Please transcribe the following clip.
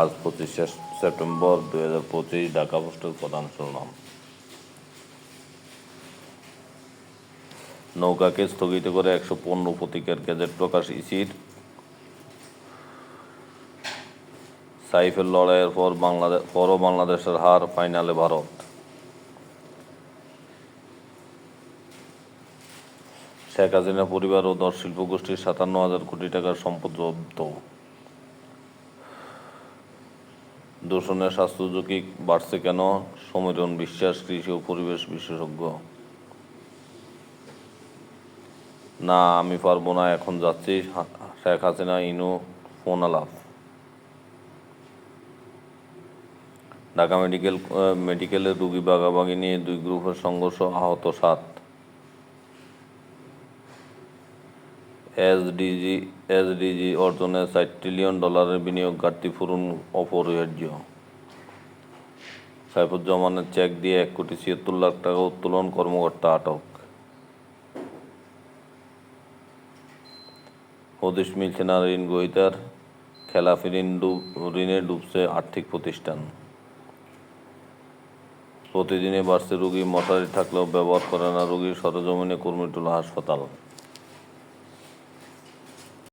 আজ পঁচিশে সেপ্টেম্বর দুই হাজার পঁচিশ ঢাকা পোস্টের প্রধান শিরোনাম। নৌকাকে স্থগিত করে একশো পনেরো প্রতীকের গেজেট প্রকাশ ইসির। সাইফের লড়াইয়ের পর বাংলাদেশ পরও বাংলাদেশের হার ফাইনালে ভারত। শেখ হাসিনা পরিবার ও দশ শিল্প গোষ্ঠীর সাতান্ন হাজার কোটি টাকার সম্পদ জব্দ। দূষণের স্বাস্থ্য ঝুঁকি বাড়ছে কেন? সমীরণ বিশ্বাস, কৃষি ও পরিবেশ বিশেষজ্ঞ। না, আমি পারব না, এখন যাচ্ছি। শেখ হাসিনা, ইনু, ফোন আলাপ। ঢাকা মেডিকেল মেডিকেলের রুগী বাগাবাগি নিয়ে দুই গ্রুপের সংঘর্ষ, আহত সাত। এসডিজি এসডিজি অর্জনে ষাট ট্রিলিয়ন ডলারের বিনিয়োগ ঘাটতি পূরণ অপরিহার্য। সাইফুজ্জামানের চেক দিয়ে এক কোটি ছিয়াত্তর লাখ টাকা উত্তোলন কর্মকর্তা আটক। হদিশ মিলছে না ঋণ গ্রহীতার, খেলাফি ঋণ ডুব, ঋণে ডুবছে আর্থিক প্রতিষ্ঠান। প্রতিদিনে বাড়ছে রুগী, মশারি থাকলেও ব্যবহার করে না রুগী সরজমিনে কর্মীটুলা হাসপাতাল।